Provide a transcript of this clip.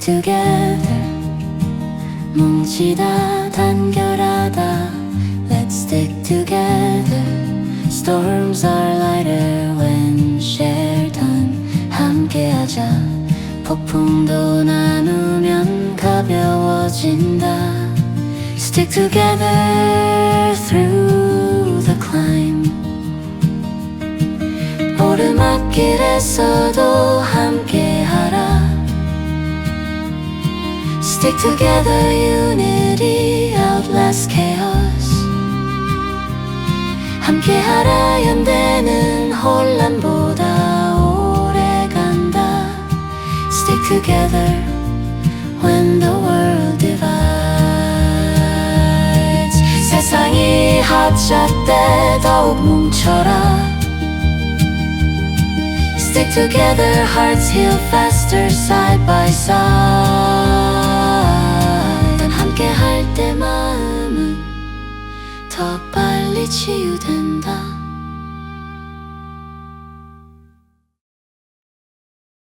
together 뭉치다 단결하다 Let's stick together Storms are lighter when shared done 함께하자 폭풍도 나누면 가벼워진다 Stick together through the climb 오르막길에서도 함 Stick together unity outlast chaos 함께하라 연대는 혼란보다 오래간다 Stick together when the world divides 세상이 하찮대 더욱 뭉쳐라 Stick together, hearts heal faster side by side. 더 빨리 치유된다.